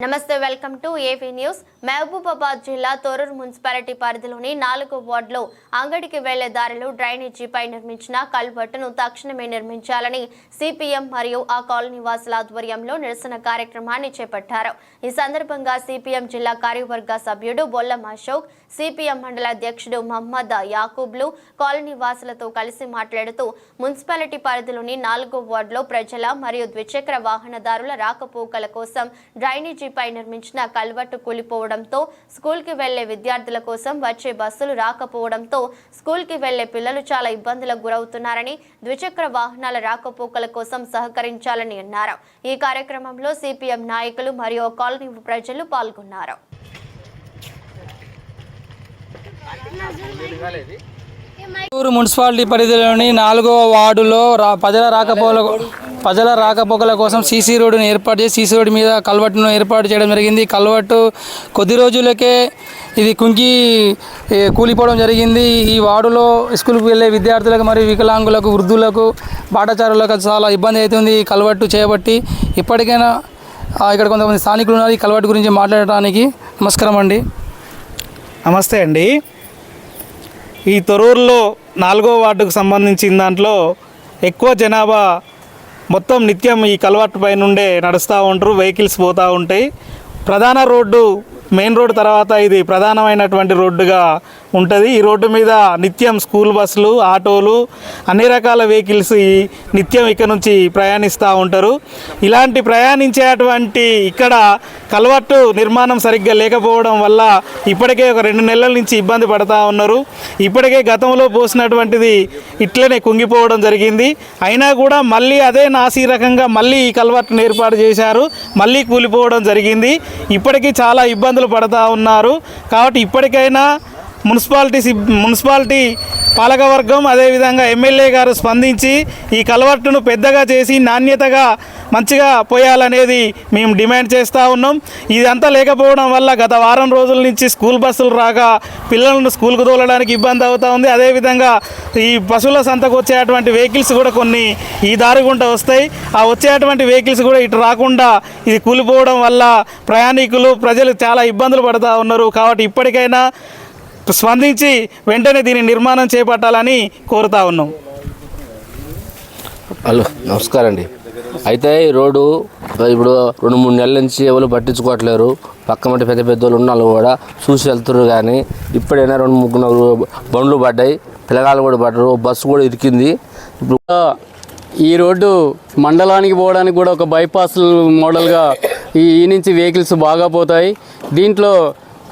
నమస్తే welcome to AV news. Mahabubabad జిల్లా Thorrur municipality పరిధిలోని నాలుగో వార్డులో అంగడికి వెళ్ళే దారిలో డ్రైనేజీపై నిర్మించిన కల్వర్టును తక్షణమే నిర్మించాలని సిపిఎం మరియు ఆ కాలనీ వాసుల ఆధ్వర్యంలో నిరసన కార్యక్రమాన్ని చేపట్టారు. ఈ సందర్భంగా సిపిఎం జిల్లా కార్యవర్గ సభ్యుడు బొల్లం అశోక్ సిపిఎం మండల అధ్యక్షుడు మహమ్మద్ యాకూబ్లు కాలనీ వాసులతో కలిసి మాట్లాడుతూ మున్సిపాలిటీ పరిధిలోని నాలుగో వార్డులో ప్రజల మరియు ద్విచక్ర వాహనదారుల రాకపోకల కోసం డ్రైనేజీ డ్రైనేజీపై నిర్మించిన కల్వర్టు కూలిపోవడంతో స్కూల్కి వెళ్ళే విద్యార్థుల కోసం వచ్చే బస్సులు రాకపోవడంతో స్కూల్కి వెళ్ళే పిల్లలు చాలా ఇబ్బందులకు గురవుతున్నారని ద్విచక్ర వాహనాల రాకపోకల కోసం సహకరించాలని అన్నారు. ఈ కార్యక్రమంలో సిపిఎం నాయకులు మరియు కాలనీ ప్రజలు పాల్గొన్నారు. మున్సిపాలిటీ పరిధిలోని నాలుగో వార్డులో రా ప్రజల రాకపోకల ప్రజల రాకపోకల కోసం సీసీ రోడ్డును ఏర్పాటు చేసి సీసీ రోడ్డు మీద కల్వర్టును ఏర్పాటు చేయడం జరిగింది. ఈ కల్వర్టు కొద్ది రోజులకే ఇది కుంగి కూలిపోవడం జరిగింది. ఈ వార్డులో స్కూల్కి వెళ్ళే విద్యార్థులకు మరియు వికలాంగులకు వృద్ధులకు బాటచారులకు చాలా ఇబ్బంది అవుతుంది ఈ కల్వర్టు చేయబట్టి ఇప్పటికైనా ఇక్కడ కొంతమంది స్థానికులు ఉన్నారు ఈ కల్వర్టు గురించి మాట్లాడటానికి. నమస్కారం అండి. నమస్తే అండి. ఈ తొరూరులో నాలుగో వార్డుకు సంబంధించిన దాంట్లో ఎక్కువ జనాభా మొత్తం నిత్యం ఈ కలవాటు పై నుండే నడుస్తూ ఉంటారు వెహికల్స్ పోతూ ఉంటాయి. ప్రధాన రోడ్డు మెయిన్ రోడ్డు తర్వాత ఇది ప్రధానమైనటువంటి రోడ్డుగా ఉంటుంది. ఈ రోడ్డు మీద నిత్యం స్కూల్ బస్సులు ఆటోలు అన్ని రకాల వెహికల్స్ నిత్యం ఇక్కడ నుంచి ప్రయాణిస్తూ ఉంటారు. ఇలాంటి ప్రయాణించేటువంటి ఇక్కడ కలవట్టు నిర్మాణం సరిగ్గా లేకపోవడం వల్ల ఇప్పటికే ఒక రెండు నెలల నుంచి ఇబ్బంది పడతా ఉన్నారు. ఇప్పటికే గతంలో పోసినటువంటిది ఇట్లనే కుంగిపోవడం జరిగింది. అయినా కూడా మళ్ళీ అదే నాసీ రకంగా మళ్ళీ ఈ కలవట్టును ఏర్పాటు చేశారు. మళ్ళీ కూలిపోవడం జరిగింది. ఇప్పటికీ చాలా ఇబ్బంది ఇబ్బందులు పడతా ఉన్నారు. కాబట్టి ఇప్పటికైనా మున్సిపాలిటీ సిబ్ మున్సిపాలిటీ పాలకవర్గం అదేవిధంగా ఎమ్మెల్యే గారు స్పందించి ఈ కలవట్టును పెద్దగా చేసి నాణ్యతగా మంచిగా పోయాలనేది మేము డిమాండ్ చేస్తూ ఉన్నాం. ఇదంతా లేకపోవడం వల్ల గత వారం రోజుల నుంచి స్కూల్ బస్సులు రాక పిల్లలను స్కూల్కు తోలడానికి ఇబ్బంది అవుతూ ఉంది. అదేవిధంగా ఈ పశువుల సంతకు వచ్చేటువంటి వెహికల్స్ కూడా కొన్ని ఈ దారి గుండా వస్తాయి. ఆ వచ్చేటువంటి వెహికల్స్ కూడా ఇటు రాకుండా ఇది కూలిపోవడం వల్ల ప్రయాణికులు ప్రజలు చాలా ఇబ్బందులు పడుతూ ఉన్నారు. కాబట్టి ఇప్పటికైనా స్పందించి వెంటనే దీని నిర్మాణం చేపట్టాలని కోరుతా ఉన్నాం. హలో నమస్కారం అండి. అయితే ఈ రోడ్డు ఇప్పుడు రెండు మూడు నెలల నుంచి ఎవరు పట్టించుకోవట్లేరు. పక్క మట్టి పెద్ద పెద్ద వాళ్ళు ఉన్న వాళ్ళు కూడా చూసి వెళ్తున్నారు కానీ ఇప్పుడైనా రెండు ముగ్గురు బండ్లు పడ్డాయి. పిల్లగాళ్ళు కూడా పడ్డారు బస్సు కూడా ఇరికింది. ఇప్పుడు ఈ రోడ్డు మండలానికి పోవడానికి కూడా ఒక బైపాస్ మోడల్గా ఈ ఈ నుంచి వెహికల్స్ బాగా పోతాయి. దీంట్లో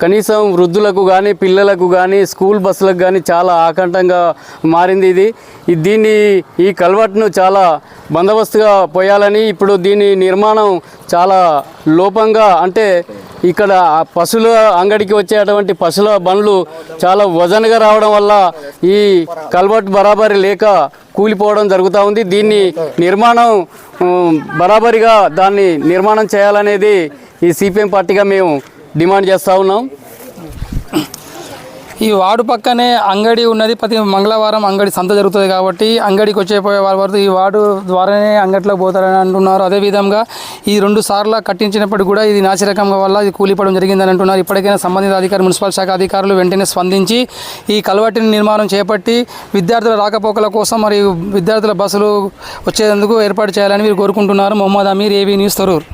కనీసం వృద్ధులకు కానీ పిల్లలకు కానీ స్కూల్ బస్సులకు కానీ చాలా ఆకంఠంగా మారింది ఇది. దీన్ని ఈ కల్వర్ట్ను చాలా బందోబస్తుగా పోయాలని ఇప్పుడు దీని నిర్మాణం చాలా లోపంగా అంటే ఇక్కడ పశువుల అంగడికి వచ్చేటువంటి పశువుల బండ్లు చాలా వజన్గా రావడం వల్ల ఈ కల్వర్ట్ బరాబరి లేక కూలిపోవడం జరుగుతూ ఉంది. దీన్ని నిర్మాణం బరాబరిగా దాన్ని నిర్మాణం చేయాలనేది ఈ సిపిఎం పార్టీగా మేము డిమాండ్ చేస్తూ ఉన్నాం. ఈ వార్డు పక్కనే అంగడి ఉన్నది. ప్రతి మంగళవారం అంగడి సంత జరుగుతుంది కాబట్టి అంగడికి వచ్చేపోయే వారి వరకు ఈ వార్డు ద్వారానే అంగట్లోకి పోతారని అంటున్నారు. అదేవిధంగా ఈ రెండు సార్లు కట్టించినప్పటికీ కూడా ఇది నాసిరకం వల్ల ఇది కూలిపడడం జరిగిందని అంటున్నారు. ఇప్పటికైనా సంబంధిత అధికారులు మున్సిపల్ శాఖ అధికారులు వెంటనే స్పందించి ఈ కలవటిని నిర్మాణం చేపట్టి విద్యార్థుల రాకపోకల కోసం మరియు విద్యార్థుల బస్సులు వచ్చేందుకు ఏర్పాటు చేయాలని మీరు కోరుకుంటున్నారు. Mohammed Amir AB news Thorrur.